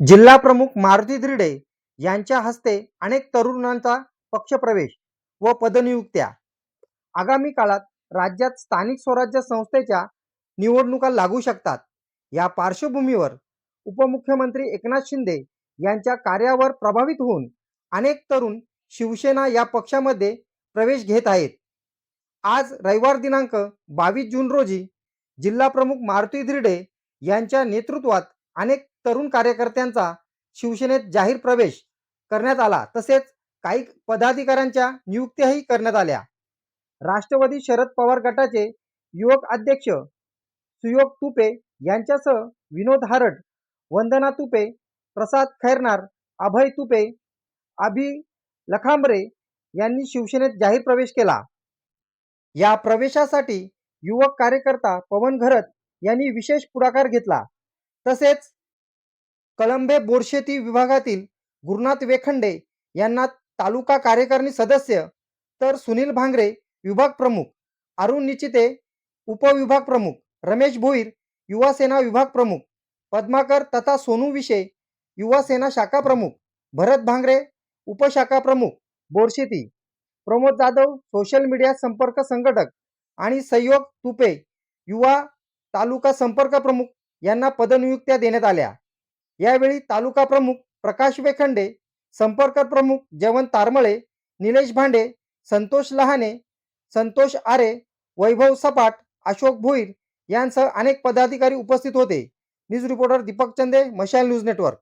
जिल्हा प्रमुख मारुती धिरडे यांच्या हस्ते अनेक तरुणांचा पक्षप्रवेश व पदनियुक्त्या. आगामी काळात राज्यात स्थानिक स्वराज्य संस्थेच्या निवडणुका लागू शकतात. या पार्श्वभूमीवर उपमुख्यमंत्री एकनाथ शिंदे यांच्या कार्यावर प्रभावित होऊन अनेक तरुण शिवसेना या पक्षामध्ये प्रवेश घेत आहेत. आज रविवार दिनांक बावीस जून रोजी जिल्हा प्रमुख मारुती धिरडे यांच्या नेतृत्वात अनेक तरुण कार्यकर्त्यांचा शिवसेनेत जाहीर प्रवेश करण्यात आला. तसेच काही पदाधिकाऱ्यांच्या नियुक्त्याही करण्यात आल्या. राष्ट्रवादी शरद पवार गटाचे युवक अध्यक्ष सुयोग तुपे यांच्यासह विनोद हारट वंदना तुपे प्रसाद खैरनार अभय तुपे अभि लखांबरे यांनी शिवसेनेत जाहीर प्रवेश केला. या प्रवेशासाठी युवक कार्यकर्ता पवन घरत यांनी विशेष पुढाकार घेतला. तसेच कळंबे बोरशेती विभागातील गुरुनाथ वेखंडे यांना तालुका कार्यकारिणी सदस्य तर सुनील भांगरे विभाग प्रमुख अरुण निचिते उपविभाग प्रमुख रमेश भोईर युवा सेना विभाग प्रमुख पद्माकर तथा सोनू विषय युवा सेना शाखा प्रमुख भरत भांगरे उपशाखा प्रमुख बोरशेती प्रमोद जाधव सोशल मीडिया संपर्क संघटक आणि सहयोग तुपे युवा तालुका संपर्क प्रमुख यांना पदनियुक्त्या देण्यात आल्या. यावेळी तालुका प्रमुख प्रकाश वेखंडे संपर्क प्रमुख जयवंत तारमळे निलेश भांडे संतोष लहाने संतोष आरे वैभव सपाट अशोक भोईर यांसह अनेक पदाधिकारी उपस्थित होते. न्यूज रिपोर्टर दीपक चंदे मशाल न्यूज नेटवर्क.